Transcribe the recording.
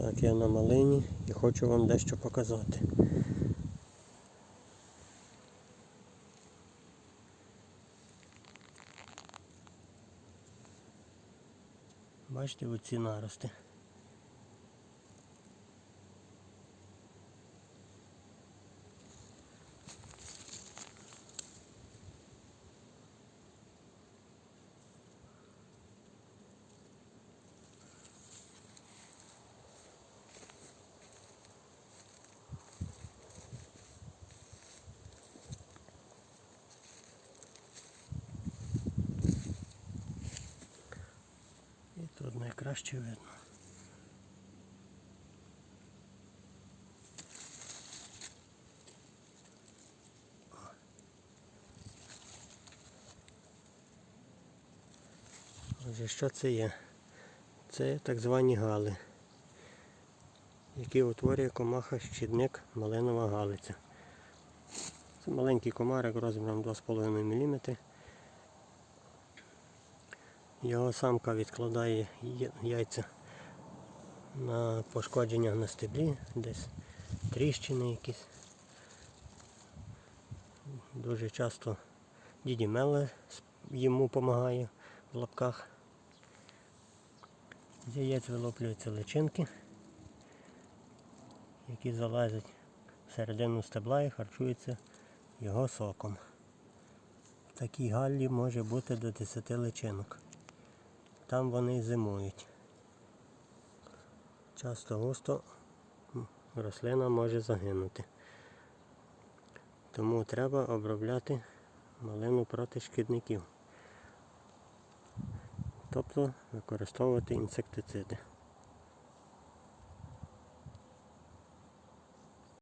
Так, я на малині і хочу вам дещо показати. Бачите оці нарости. Тут найкраще видно. Отже, що це є? Це так звані гали, які утворює комаха щідник малинова галиця. Це маленький комарик розміром 2,5 мм. Його самка відкладає яйця на пошкодженнях на стеблі, десь тріщини якісь. Дуже часто діді Меле йому допомагає в лапках. З яєць вилоплюються личинки, які залазять всередину стебла і харчуються його соком. В такій галлі може бути до 10 личинок. Там вони зимують. Часто густо рослина може загинути. Тому треба обробляти малину проти шкідників. Тобто використовувати інсектициди.